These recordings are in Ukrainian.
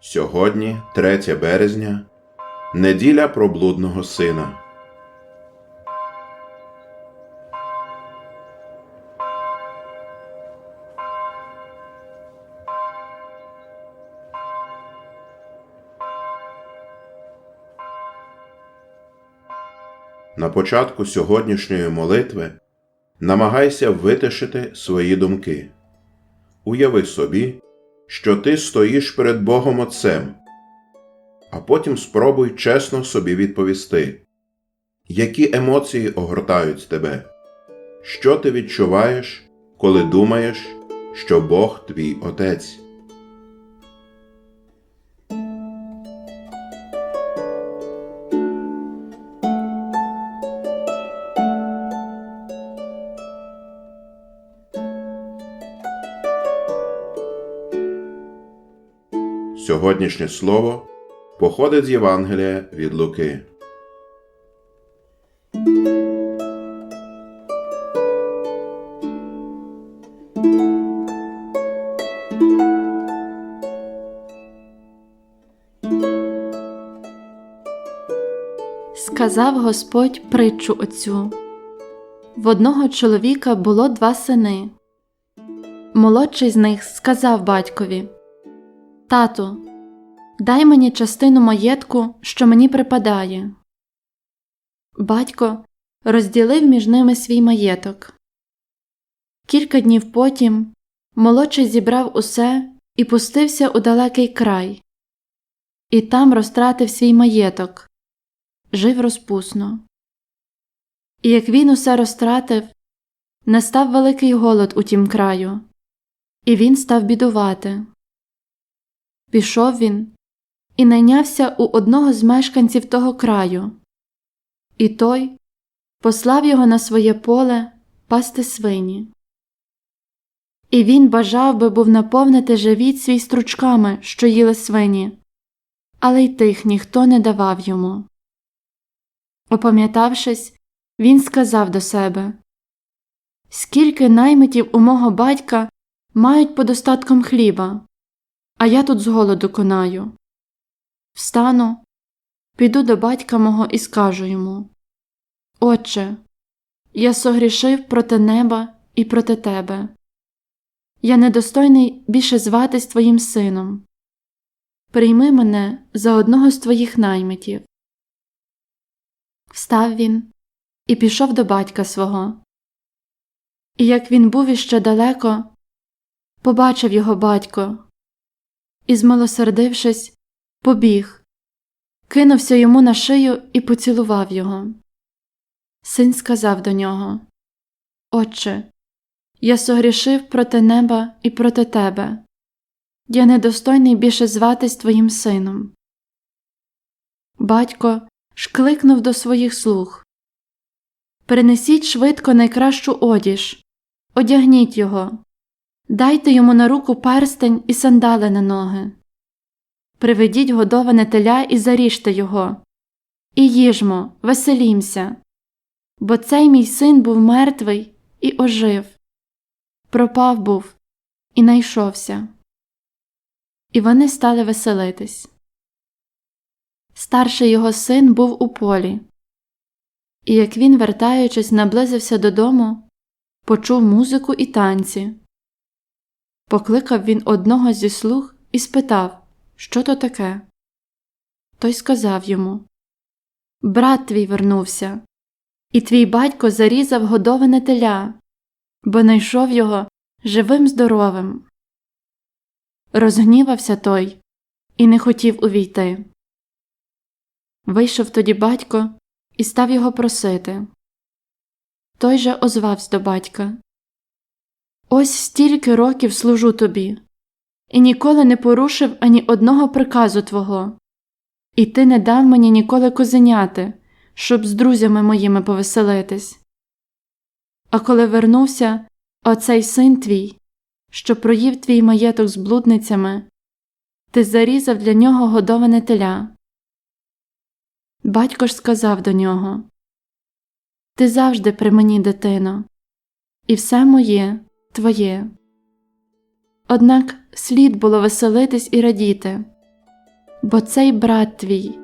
Сьогодні, 3 березня, неділя проблудного сина. На початку сьогоднішньої молитви намагайся витишити свої думки. Уяви собі, що ти стоїш перед Богом Отцем, а потім спробуй чесно собі відповісти, які емоції огортають тебе, що ти відчуваєш, коли думаєш, що Бог твій Отець. Сьогоднішнє слово походить з Євангелія від Луки. Сказав Господь притчу оцю. В одного чоловіка було два сини. Молодший з них сказав батькові Тату, дай мені частину маєтку, що мені припадає. Батько розділив між ними свій маєток. Кілька днів потім молодший зібрав усе і пустився у далекий край, і там розтратив свій маєток жив розпусно. І як він усе розтратив, настав великий голод у тім краю, і він став бідувати. Пішов він і найнявся у одного з мешканців того краю, і той послав його на своє поле пасти свині. І він бажав би був наповнити живіт свій стручками, що їли свині, але й тих ніхто не давав йому. Опам'ятавшись, він сказав до себе Скільки наймитів у мого батька мають подостатком хліба, а я тут з голоду конаю. Встану, піду до батька мого і скажу йому Отче, я согрішив проти неба і проти тебе. Я недостойний більше зватись твоїм сином. Прийми мене за одного з твоїх наймитів. Встав він і пішов до батька свого. І як він був іще далеко, побачив його батько і, змилосердившись, побіг, кинувся йому на шию і поцілував його. Син сказав до нього Отче, я согрішив проти неба і проти тебе. Я недостойний більше зватись твоїм сином. Батько шкликнув до своїх слуг Принесіть швидко найкращу одіж, одягніть його, дайте йому на руку перстень і сандали на ноги. Приведіть годоване теля і заріжте його, і їжмо, веселімся, бо цей мій син був мертвий і ожив, пропав був і найшовся. І вони стали веселитись. Старший його син був у полі, і як він, вертаючись, наблизився додому, почув музику і танці. Покликав він одного зі слуг і спитав, що то таке. Той сказав йому Брат твій вернувся, і твій батько зарізав годоване теля, бо найшов його живим здоровим. Розгнівався той і не хотів увійти. Вийшов тоді батько і став його просити. Той же озвався до батька Ось стільки років служу тобі, і ніколи не порушив ані одного приказу твого, і ти не дав мені ніколи козеняти, щоб з друзями моїми повеселитись. А коли вернувся оцей син твій, що проїв твій маєток з блудницями, ти зарізав для нього годоване теля. Батько ж сказав до нього Ти завжди при мені, дитино, і все моє твоє. Однак слід було веселитись і радіти, бо цей брат твій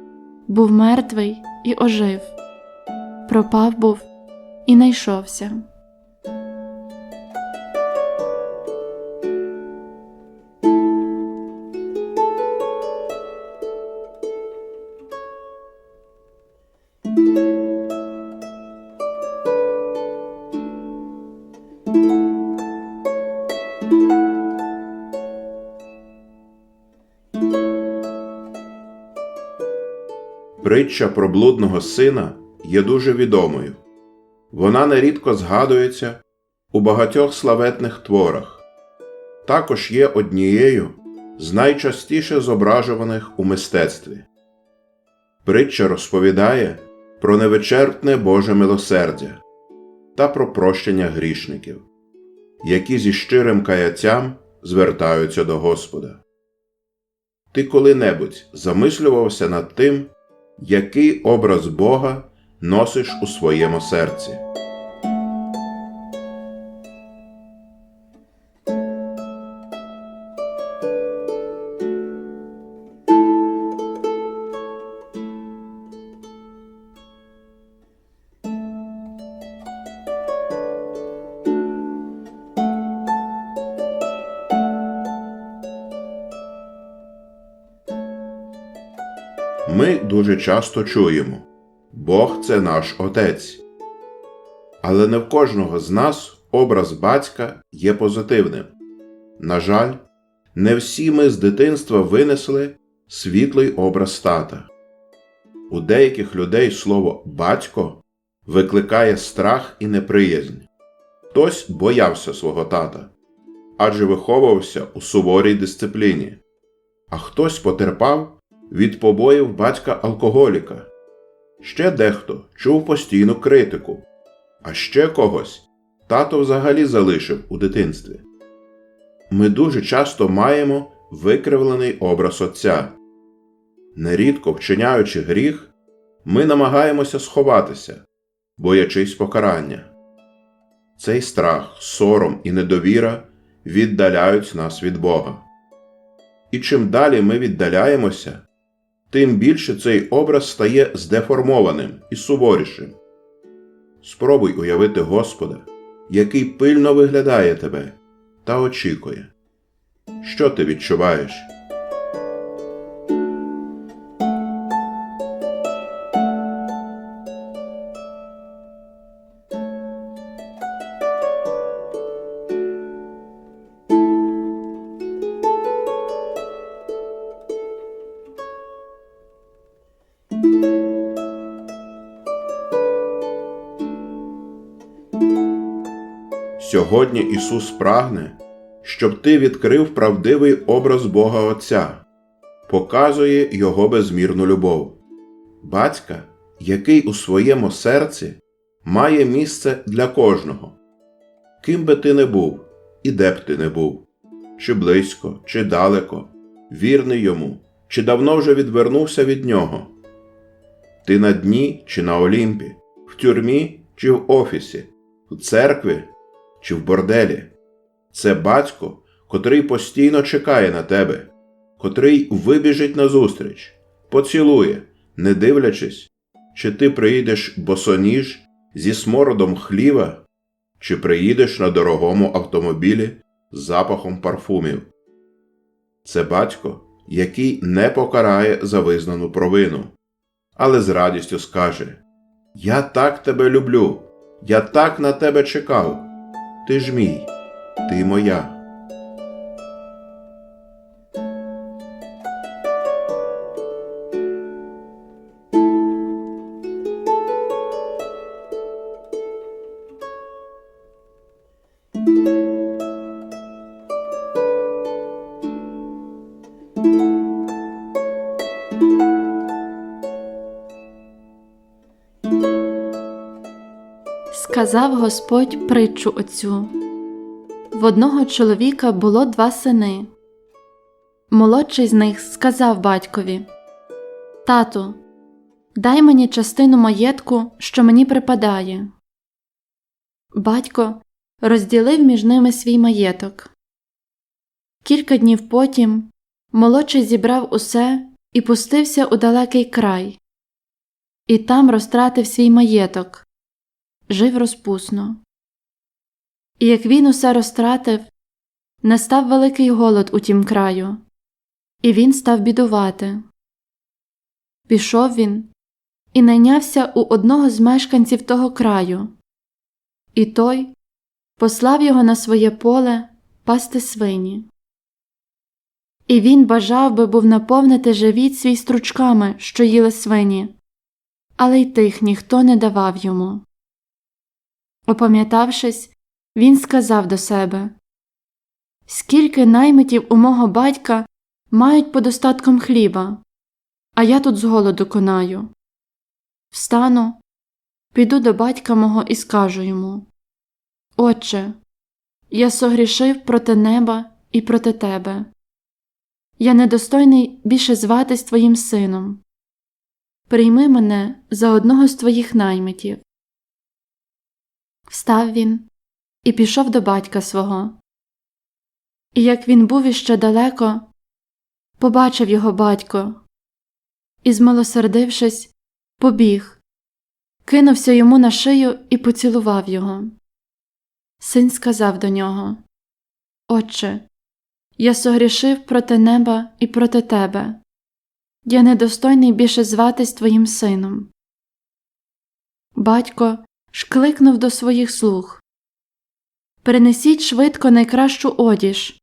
був мертвий і ожив, пропав був і найшовся. Притча про блудного сина є дуже відомою. Вона нерідко згадується у багатьох славетних творах. Також є однією з найчастіше зображуваних у мистецтві. Притча розповідає про невичерпне Боже милосердя та про прощення грішників, які зі щирим каяттям звертаються до Господа. Ти коли-небудь замислювався над тим, який образ Бога носиш у своєму серці. Ми дуже часто чуємо Бог це наш Отець. Але не в кожного з нас образ батька є позитивним. На жаль, не всі ми з дитинства винесли світлий образ тата. У деяких людей слово батько викликає страх і неприязнь. Хтось боявся свого тата, адже виховувався у суворій дисципліні, а хтось потерпав від побоїв батька алкоголіка. Ще дехто чув постійну критику, а ще когось тато взагалі залишив у дитинстві. Ми дуже часто маємо викривлений образ отця. Нерідко вчиняючи гріх, ми намагаємося сховатися, боячись покарання. Цей страх, сором і недовіра віддаляють нас від Бога. І чим далі ми віддаляємося, тим більше цей образ стає здеформованим і суворішим. Спробуй уявити Господа, який пильно виглядає тебе та очікує. Що ти відчуваєш? Сьогодні Ісус прагне, щоб ти відкрив правдивий образ Бога Отця, показує Його безмірну любов, батька, який у своєму серці має місце для кожного. Ким би ти не був, і де б ти не був, чи близько, чи далеко, вірний йому, чи давно вже відвернувся від нього. Ти на дні чи на Олімпі, в тюрмі чи в офісі, в церкві чи в борделі. Це батько, котрий постійно чекає на тебе, котрий вибіжить назустріч, поцілує, не дивлячись, чи ти приїдеш босоніж зі смородом хліва, чи приїдеш на дорогому автомобілі з запахом парфумів. Це батько, який не покарає за визнану провину, але з радістю скаже: Я так тебе люблю, я так на тебе чекав. Ти ж мій, ти моя. Сказав Господь притчу оцю. В одного чоловіка було два сини. Молодший з них сказав батькові Тату, дай мені частину маєтку, що мені припадає. Батько розділив між ними свій маєток. Кілька днів потім молодший зібрав усе і пустився у далекий край, і там розтратив свій маєток, жив розпусно. І як він усе розтратив, настав великий голод у тім краю, і він став бідувати. Пішов він і найнявся у одного з мешканців того краю, і той послав його на своє поле пасти свині. І він бажав би був наповнити живіт свій стручками, що їли свині, але й тих ніхто не давав йому. Опам'ятавшись, він сказав до себе Скільки наймитів у мого батька мають подостатком хліба, а я тут з голоду конаю. Встану, піду до батька мого і скажу йому Отче, я согрішив проти неба і проти тебе. Я недостойний більше зватись твоїм сином. Прийми мене за одного з твоїх наймитів. Встав він і пішов до батька свого. І як він був іще далеко, побачив його батько і, змилосердившись, побіг, кинувся йому на шию і поцілував його. Син сказав до нього Отче, я согрішив проти неба і проти тебе. Я недостойний більше зватись твоїм сином. Батько шкликнув до своїх слуг Перенесіть швидко найкращу одіж,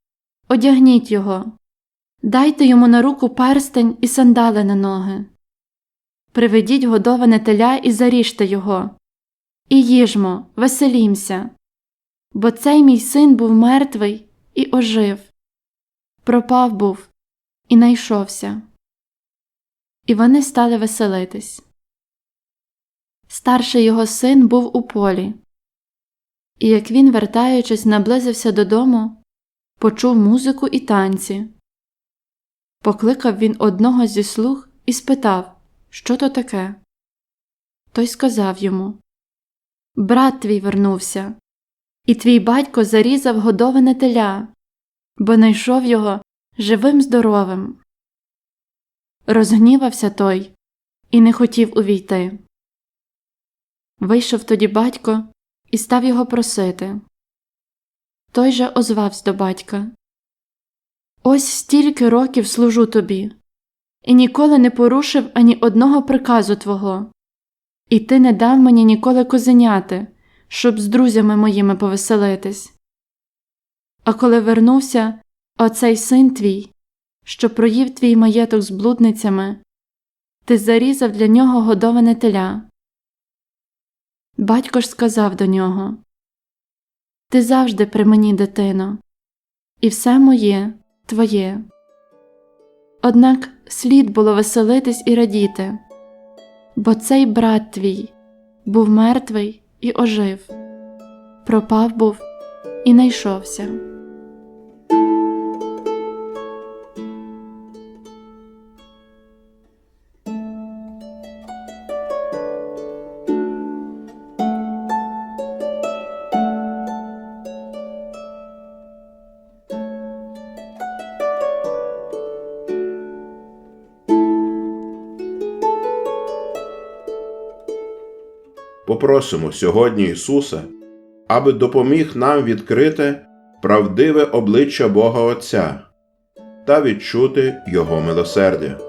одягніть його, дайте йому на руку перстень і сандали на ноги. Приведіть годоване теля і заріжте його, і їжмо, веселімся, бо цей мій син був мертвий і ожив, пропав був і найшовся. І вони стали веселитись. Старший його син був у полі, і як він, вертаючись, наблизився додому, почув музику і танці. Покликав він одного зі слуг і спитав, що то таке. Той сказав йому Брат твій вернувся, і твій батько зарізав годоване теля, бо найшов його живим здоровим. Розгнівався той і не хотів увійти. Вийшов тоді батько і став його просити. Той же озвався до батька Ось стільки років служу тобі, і ніколи не порушив ані одного приказу твого, і ти не дав мені ніколи козеняти, щоб з друзями моїми повеселитись. А коли вернувся оцей син твій, що проїв твій маєток з блудницями, ти зарізав для нього годоване теля. Батько ж сказав до нього Ти завжди при мені, дитино, і все моє твоє. Однак слід було веселитись і радіти, бо цей брат твій був мертвий і ожив, пропав був і найшовся. Попросимо сьогодні Ісуса, аби допоміг нам відкрити правдиве обличчя Бога Отця та відчути Його милосердя.